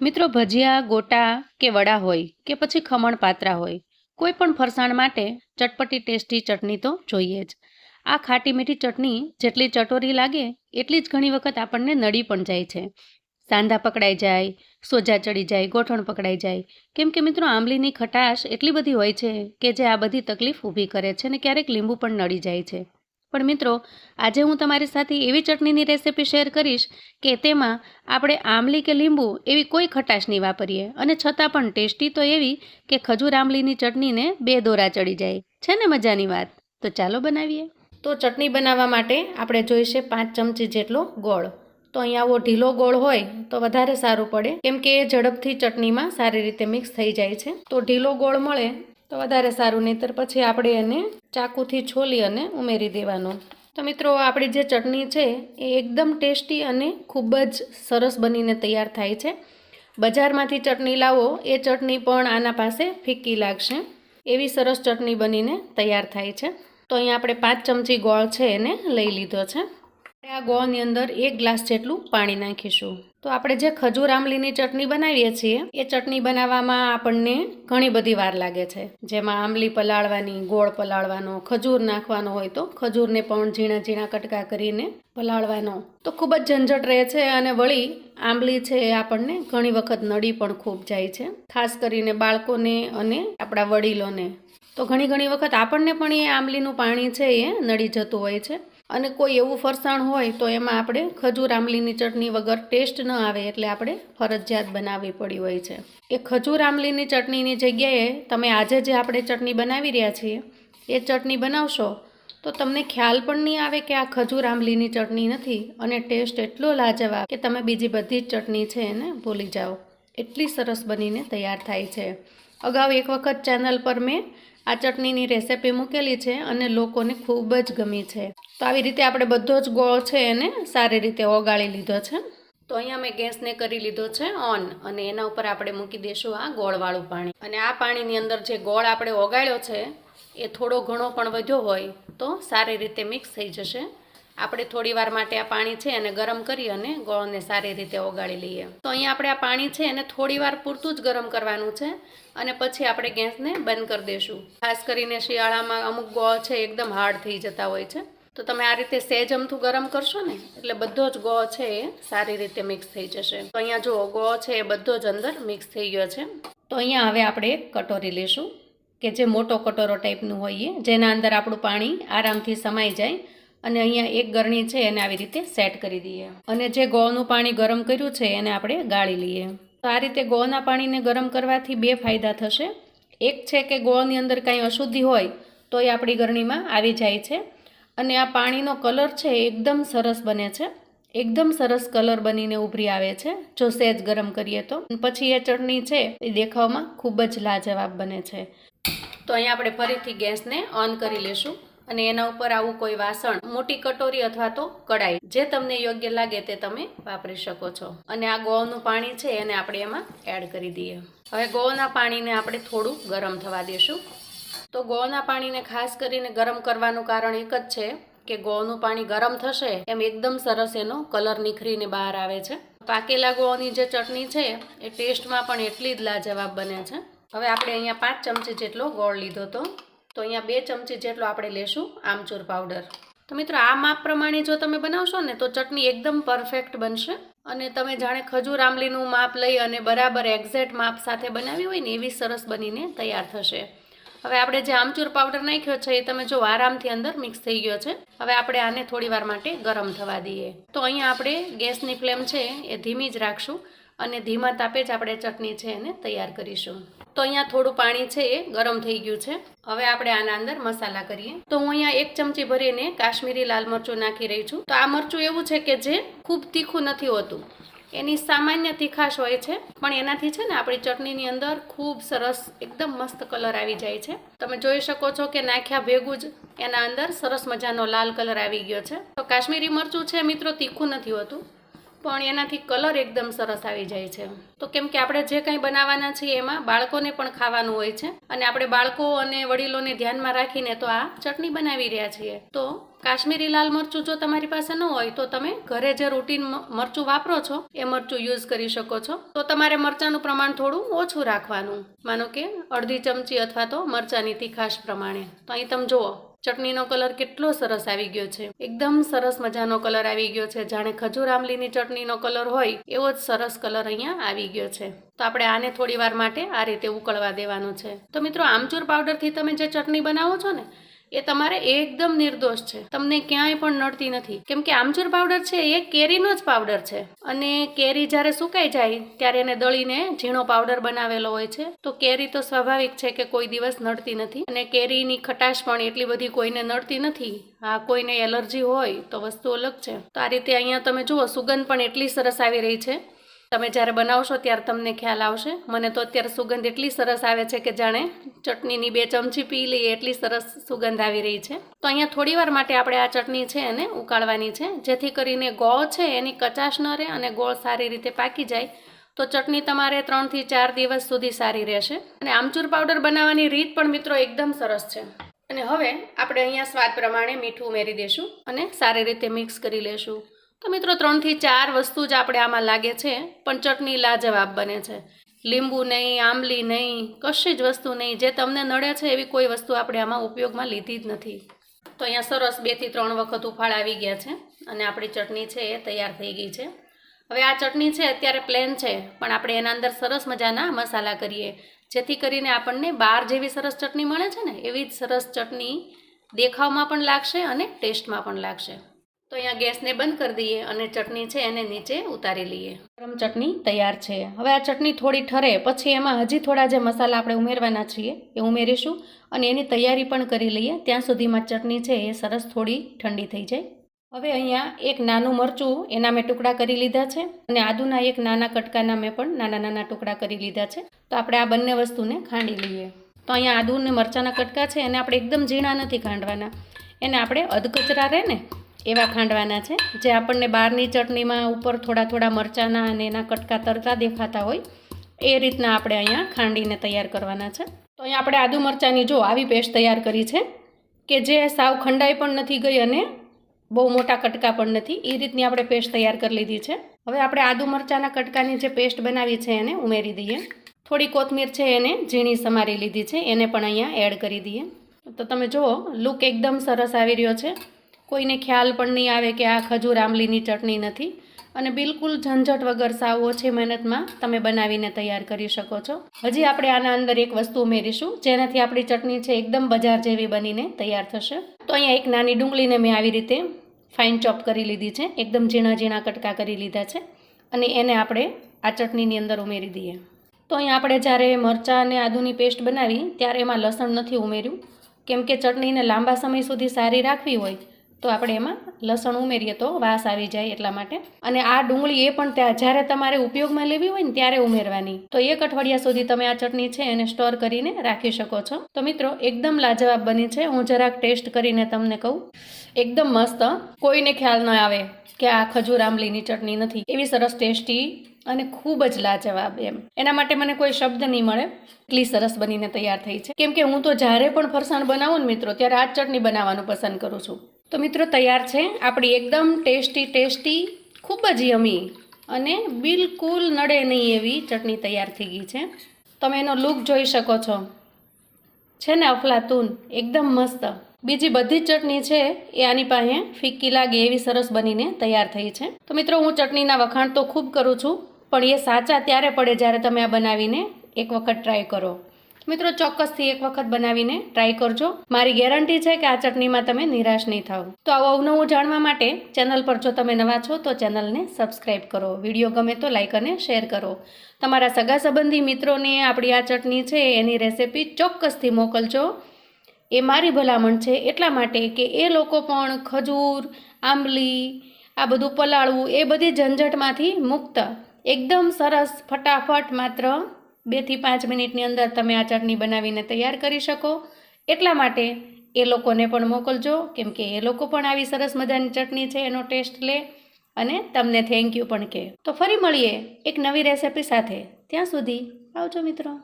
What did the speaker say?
મિત્રો, ભજીયા, ગોટા કે વડા હોય કે પછી ખમણ પાત્રા હોય, કોઈ પણ ફરસાણ માટે ચટપટી ટેસ્ટી ચટણી તો જોઈએ જ. આ ખાટી મીઠી ચટણી જેટલી ચટોરી લાગે, એટલી જ ઘણી વખત આપણને નડી પણ જાય છે. સાંધા પકડાઈ જાય, સોજા ચડી જાય, ગોઠણ પકડાઈ જાય. કેમ કે મિત્રો, આંબલીની ખટાશ એટલી બધી હોય છે કે જે આ બધી તકલીફ ઊભી કરે છે અને ક્યારેક લીંબુ પણ નડી જાય છે. પણ મિત્રો, આજે હું તમારી સાથે એવી ચટણીની રેસિપી શેર કરીશ કે તેમાં આપણે આંબલી કે લીંબુ એવી કોઈ ખટાશ નહીં વાપરીએ. અને છતાં પણ ટેસ્ટી તો એવી કે ખજૂર આંબલીની ચટણીને બે દોરા ચડી જાય. છે ને મજાની વાત? તો ચાલો બનાવીએ. તો ચટણી બનાવવા માટે આપણે જોઈશે પાંચ ચમચી જેટલો ગોળ. તો અહીંયા આવો ઢીલો ગોળ હોય તો વધારે સારું પડે. કેમ કે એ ઝડપથી ચટણીમાં સારી રીતે મિક્સ થઈ જાય છે. તો ઢીલો ગોળ મળે તો વધારે સારું, નહીંતર પછી આપણે એને ચાકુથી છોલી અને ઉમેરી દેવાનો. તો મિત્રો, આપણી જે ચટણી છે, એ એકદમ ટેસ્ટી અને ખૂબ જ સરસ બનીને તૈયાર થાય છે. બજારમાંથી ચટણી લાવો, એ ચટણી પણ આના પાસે ફીકી લાગશે. એવી સરસ ચટણી બનીને તૈયાર થાય છે. તો અહીંયા આપણે પાંચ ચમચી ગોળ છે એને લઈ લીધો છે. આ ગોળની અંદર એક ગ્લાસ જેટલું પાણી નાખીશું. તો આપણે જે ખજૂર આંબલીની ચટણી બનાવીએ છીએ, એ ચટણી બનાવવામાં આપણને ઘણી બધી વાર લાગે છે. જેમાં આંબલી પલાળવાની, ગોળ પલાળવાનો, ખજૂર નાખવાનો હોય તો ખજૂરને પણ ઝીણા ઝીણા કટકા કરીને પલાળવાનો. તો ખૂબ જ ઝંઝટ રહે છે અને વળી આંબલી છે એ આપણને ઘણી વખત નડી પણ ખૂબ જાય છે, ખાસ કરીને બાળકોને અને આપણા વડીલોને. તો ઘણી ઘણી વખત આપણને પણ એ આંબલીનું પાણી છે એ નડી જતું હોય છે. અને કોઈ એવું ફરસાણ હોય તો એમાં આપણે ખજૂર, આંબલીની ચટણી વગર ટેસ્ટ ન આવે એટલે આપણે ફરજિયાત બનાવવી પડી હોય છે. એ ખજૂર, આંબલીની ચટણીની જગ્યાએ તમે આજે જે આપણે ચટણી બનાવી રહ્યા છીએ, એ ચટણી બનાવશો તો તમને ખ્યાલ પણ નહીં આવે કે આ ખજૂર, આંબલીની ચટણી નથી અને ટેસ્ટ એટલો લાજવાબ કે તમે બીજી બધી જ ચટણી છે એને ભૂલી જાઓ. એટલી સરસ બનીને તૈયાર થાય છે. અગાઉ એક વખત ચેનલ પર મેં આ ચટણીની રેસિપી મૂકેલી છે અને લોકોને ખૂબ જ ગમી છે. તો આવી રીતે આપણે બધો જ ગોળ છે એને સારી રીતે ઓગાળી લીધો છે. તો અહીંયા મેં ગેસને કરી લીધો છે ઓન અને એના ઉપર આપણે મૂકી દઈશું આ ગોળવાળું પાણી. અને આ પાણીની અંદર જે ગોળ આપણે ઓગાળ્યો છે, એ થોડો ઘણો પણ વધ્યો હોય તો સારી રીતે મિક્સ થઈ જશે. આપણે થોડી વાર માટે આ પાણી છે એને ગરમ કરી અને ગોળને સારી રીતે ઓગાળી લઈએ. તો અહીંયા આપણે આ પાણી છે એને થોડી વાર પૂરતું જ ગરમ કરવાનું છે અને પછી આપણે ગેસને બંધ કરી દઈશું ખાસ કરીને શિયાળામાં અમુક ગોળ છે એકદમ હાર્ડ થઈ જતા હોય છે. તો તમે આ રીતે સેજ અમથું ગરમ કરશો ને, એટલે બધો જ ગોળ છે એ સારી રીતે મિક્સ થઈ જશે. તો અહીંયા જુઓ ગોળ છે એ બધો જ અંદર મિક્સ થઈ ગયો છે. તો અહીંયા હવે આપણે કટોરી લેશું, કે જે મોટો કટોરો ટાઈપનું હોઈએ જેના અંદર આપણું પાણી આરામથી સમાઈ જાય અને અહીંયા એક ગરણી છે, એને આવી રીતે સેટ કરી દઈએ. અને જે ગોળનું પાણી ગરમ કર્યું છે, એને આપણે ગાળી લઈએ. તો આ રીતે ગોળના પાણીને ગરમ કરવાથી બે ફાયદા થશે. એક છે કે ગોળની અંદર કાંઈ અશુદ્ધિ હોય તો એ આપણી ગરણીમાં આવી જાય છે. અને આ પાણીનો કલર છે એકદમ સરસ બને છે. એકદમ સરસ કલર બનીને ઉભરી આવે છે, જો સહેજ ગરમ કરીએ તો. પછી એ ચટણી છે, એ દેખાવમાં ખૂબ જ લાજવાબ બને છે. તો અહીંયા આપણે ફરીથી ગેસને ઓન કરી લેશું. અને એના ઉપર આવું કોઈ વાસણ, મોટી કટોરી અથવા તો કડાઈ જે તમને યોગ્ય લાગે તે તમે વાપરી શકો છો. અને આ ગોળનું પાણી છે એને આપણે એમાં એડ કરી દઈએ. હવે ગોળના પાણીને આપણે થોડું ગરમ થવા દઈશું તો ગોળના પાણીને ખાસ કરીને ગરમ કરવાનું કારણ એક જ છે કે ગોળનું પાણી ગરમ થશે એમ એકદમ સરસ એનો કલર નીખરીને બહાર આવે છે. પાકેલા ગોળની જે ચટણી છે એ ટેસ્ટમાં પણ એટલી જ લાજવાબ બને છે. હવે આપણે અહીંયા પાંચ ચમચી જેટલો ગોળ લીધો હતો. તો અહીંયા બે ચમચી જેટલો આપણે લેશું આમચૂર પાવડર તો મિત્રો, આ માપ પ્રમાણે જો તમે બનાવશો ને, તો ચટણી એકદમ પરફેક્ટ બનશે. અને તમે જાણે ખજૂર આંબલીનું માપ લઈ અને બરાબર એક્ઝેક્ટ માપ સાથે બનાવી હોય ને, એવી સરસ બનીને તૈયાર થશે. હવે આપણે જે આમચૂર પાવડર નાખ્યો છે, એ તમે જો આરામથી અંદર મિક્સ થઈ ગયો છે. હવે આપણે આને થોડી વાર માટે ગરમ થવા દઈએ. તો અહીંયા આપણે ગેસની ફ્લેમ છે, એ ધીમી જ રાખશું. અને ધીમા તાપે જ આપણે ચટણી છે એને તૈયાર કરીશું. તો અહીંયા થોડું પાણી છે એ ગરમ થઈ ગયું છે. હવે આપણે આના અંદર મસાલા કરીએ. તો હું અહીંયા એક ચમચી ભરીને કાશ્મીરી લાલ મરચું નાખી રહી છું. તો આ મરચું એવું છે કે જે ખૂબ તીખું નથી હોતું. એની સામાન્ય તીખાશ હોય છે, પણ એનાથી છે ને આપણી ચટણીની અંદર ખૂબ સરસ એકદમ મસ્ત કલર આવી જાય છે. તમે જોઈ શકો છો કે નાખ્યા ભેગું જ એના અંદર સરસ મજાનો લાલ કલર આવી ગયો છે. તો કાશ્મીરી મરચું છે મિત્રો તીખું નથી હોતું. પણ એનાથી કલર એકદમ સરસ આવી જાય છે. તો કેમ કે આપણે જે કંઈ બનાવવાના છીએ એમાં બાળકોને પણ ખાવાનું હોય છે. અને આપણે બાળકો અને વડીલોને ધ્યાનમાં રાખીને તો આ ચટણી બનાવી રહ્યા છીએ. તો કાશ્મીરી લાલ મરચું જો તમારી પાસે ન હોય તો તમે ઘરે જે રૂટીન મરચું વાપરો છો, એ મરચું યુઝ કરી શકો છો. તો તમારે મરચાંનું પ્રમાણ થોડું ઓછું રાખવાનું. માનો કે અડધી ચમચી અથવા તો મરચાંની તીખાશ પ્રમાણે. તો અહીં તમે જુઓ. ચટણીનો કલર કેટલો સરસ આવી ગયો છે. એકદમ સરસ મજાનો કલર આવી ગયો છે. જાણે ખજૂર આંબલીની ચટણીનો કલર હોય, એવો જ સરસ કલર અહીંયા આવી ગયો છે. તો આપણે આને થોડી વાર માટે આ રીતે ઉકળવા દેવાનું છે. તો મિત્રો, આમચૂર પાવડરથી તમે જે ચટણી બનાવો છો ને એ તમારે એકદમ નિર્દોષ છે. તમને ક્યાંય પણ નડતી નથી. કેમ કે આમચૂર પાવડર છે એ કેરીનો જ પાવડર છે. અને કેરી જ્યારે સુકાઈ જાય, ત્યારે એને દળીને ઝીણો પાવડર બનાવેલો હોય છે. તો કેરી તો સ્વાભાવિક છે કે કોઈ દિવસ નડતી નથી. અને કેરીની ખટાશ પણ એટલી બધી કોઈને નડતી નથી. હા, કોઈને એલર્જી હોય તો વસ્તુ અલગ છે. તો આ રીતે અહીંયા તમે જુઓ, સુગંધ પણ એટલી સરસ આવી રહી છે. તમે જ્યારે બનાવશો ત્યારે તમને ખ્યાલ આવશે. મને તો અત્યારે સુગંધ એટલી સરસ આવે છે કે જાણે ચટણીની બે ચમચી પી લઈએ એટલી સરસ સુગંધ આવી રહી છે. તો અહીંયા થોડી વાર માટે આપણે આ ચટણી છે એને ઉકાળવાની છે. જેથી કરીને ગોળ છે એની કચાશ ન રહે અને ગોળ સારી રીતે પાકી જાય. તો ચટણી તમારે ત્રણથી ચાર દિવસ સુધી સારી રહેશે. અને આમચૂર પાવડર બનાવવાની રીત પણ મિત્રો એકદમ સરસ છે. અને હવે આપણે અહીંયા સ્વાદ પ્રમાણે મીઠું ઉમેરી દઈશું અને સારી રીતે મિક્સ કરી લેશું. તો મિત્રો, ત્રણથી ચાર વસ્તુ જ આપણે આમાં લાગે છે, પણ ચટણી લાજવાબ બને છે. લીંબુ નહીં, આંબલી નહીં, કશી જ વસ્તુ નહીં. જે તમને નડે છે એવી કોઈ વસ્તુ આપણે આમાં ઉપયોગમાં લીધી જ નથી. તો અહીંયા સરસ બેથી ત્રણ વખત ઉફાળ આવી ગયા છે અને આપણી ચટણી છે એ તૈયાર થઈ ગઈ છે. હવે આ ચટણી છે અત્યારે પ્લેન છે, પણ આપણે એના અંદર સરસ મજાના મસાલા કરીએ. જેથી કરીને આપણને બાર જેવી સરસ ચટણી મળે છે ને, એવી જ સરસ ચટણી દેખાવમાં પણ લાગશે અને ટેસ્ટમાં પણ લાગશે. તો અહીંયા ગેસને બંધ કરી દઈએ અને ચટણી છે એને નીચે ઉતારી લઈએ. ગરમ ચટણી તૈયાર છે. હવે આ ચટણી થોડી ઠરે, પછી એમાં હજી થોડા જે મસાલા આપણે ઉમેરવાના છીએ એ ઉમેરીશું અને એની તૈયારી પણ કરી લઈએ. ત્યાં સુધીમાં ચટણી છે એ સરસ થોડી ઠંડી થઈ જાય. હવે અહીંયા એક નાનું મરચું એના મેં ટુકડા કરી લીધા છે અને આદુના એક નાના કટકાના મેં પણ નાના નાના ટુકડા કરી લીધા છે. તો આપણે આ બંને વસ્તુને ખાંડી લઈએ. તો અહીંયા આદુ અને મરચાંના કટકા છે એને આપણે એકદમ ઝીણા નથી ખાંડવાના. એને આપણે અધકચરા રહે ને એવા ખાંડવાના છે, જે આપણને બહારની ચટણીમાં ઉપર થોડા થોડા મરચાંના અને એના કટકા તરતા દેખાતા હોય, એ રીતના આપણે અહીંયા ખાંડીને તૈયાર કરવાના છે. તો અહીંયા આપણે આદુ મરચાંની જો આવી પેસ્ટ તૈયાર કરી છે, કે જે સાવ ખંડાઈ પણ નથી ગઈ અને બહુ મોટા કટકા પણ નથી, એ રીતની આપણે પેસ્ટ તૈયાર કરી લીધી છે. હવે આપણે આદુ મરચાંના કટકાની જે પેસ્ટ બનાવી છે એને ઉમેરી દઈએ. થોડી કોથમીર છે એને ઝીણી સમારી લીધી છે, એને પણ અહીંયા એડ કરી દઈએ. તો તમે જુઓ, લુક એકદમ સરસ આવી રહ્યો છે. કોઈને ખ્યાલ પણ નહીં આવે કે આ ખજૂર આંબલીની ચટણી નથી. અને બિલકુલ ઝંઝટ વગર સાવ ઓછી મહેનતમાં તમે બનાવીને તૈયાર કરી શકો છો. હજી આપણે આના અંદર એક વસ્તુ ઉમેરીશું, જેનાથી આપણી ચટણી છે એકદમ બજાર જેવી બનીને તૈયાર થશે. તો અહીંયા એક નાની ડુંગળીને મેં આવી રીતે ફાઇન ચોપ કરી લીધી છે, એકદમ ઝીણા ઝીણા કટકા કરી લીધા છે. અને એને આપણે આ ચટણીની અંદર ઉમેરી દઈએ. તો અહીંયા આપણે જ્યારે મરચાં અને આદુની પેસ્ટ બનાવી, ત્યારે એમાં લસણ નથી ઉમેર્યું. કેમ કે ચટણીને લાંબા સમય સુધી સારી રાખવી હોય તો આપણે એમાં લસણ ઉમેરીએ તો વાસ આવી જાય એટલા માટે. અને આ ડુંગળી એ પણ જ્યારે તમારે ઉપયોગમાં લેવી હોય ને ત્યારે ઉમેરવાની. તો એક અઠવાડિયા સુધી તમે આ ચટણી છે એને સ્ટોર કરીને રાખી શકો છો. તો મિત્રો, એકદમ લાજવાબ બની છે. હું જરાક ટેસ્ટ કરીને તમને કહું. એકદમ મસ્ત. કોઈને ખ્યાલ ન આવે કે આ ખજૂર આંબલીની ચટણી નથી. એવી સરસ ટેસ્ટી અને ખૂબ જ લાજવાબ એમ. એના માટે મને કોઈ શબ્દ નહીં મળે. એટલી સરસ બનીને તૈયાર થઈ છે. કેમ કે હું તો જ્યારે પણ ફરસાણ બનાવું ને મિત્રો, ત્યારે આ ચટણી બનાવવાનું પસંદ કરું છું. તો મિત્રો તૈયાર છે. આપણી એકદમ ટેસ્ટી ટેસ્ટી, ખૂબ જ યમી અને બિલકુલ નડે નહીં એવી ચટણી તૈયાર થઈ ગઈ છે. તમે એનો લુક જોઈ શકો છો. છે ને અફલાતુન એકદમ મસ્ત. બીજી બધી જ ચટણી છે એ આની પાસે ફિક્કી લાગે એવી સરસ બનીને તૈયાર થઈ છે. તો મિત્રો, હું ચટણીના વખાણ તો ખૂબ કરું છું, પણ એ સાચા ત્યારે પડે જ્યારે તમે આ બનાવીને એક વખત ટ્રાય કરો. મિત્રો, ચોક્કસથી એક વખત બનાવીને ટ્રાય કરજો. મારી ગેરંટી છે કે આ ચટણીમાં તમે નિરાશ નહીં થાવ. તો આવું અવનવું જાણવા માટે ચેનલ પર જો તમે નવા છો, તો ચેનલને સબસ્ક્રાઈબ કરો. વીડિયો ગમે તો લાઇક અને શેર કરો. તમારા સગા સંબંધી મિત્રોને આપણી આ ચટણી છે, એની રેસિપી ચોક્કસથી મોકલજો. એ મારી ભલામણ છે એટલા માટે કે એ લોકો પણ ખજૂર, આંબલી, આ બધું પલાળવું એ બધી ઝંઝટમાંથી મુક્ત. એકદમ સરસ, ફટાફટ માત્ર બેથી પાંચ મિનિટની અંદર તમે આ ચટણી બનાવીને તૈયાર કરી શકો. એટલા માટે એ લોકોને પણ મોકલજો, કેમ કે એ લોકો પણ આવી સરસ મજાની ચટણી છે, એનો ટેસ્ટ લે અને તમને થેન્ક યુ પણ કહે. તો ફરી મળીએ એક નવી રેસિપી સાથે. ત્યાં સુધી આવજો મિત્રો.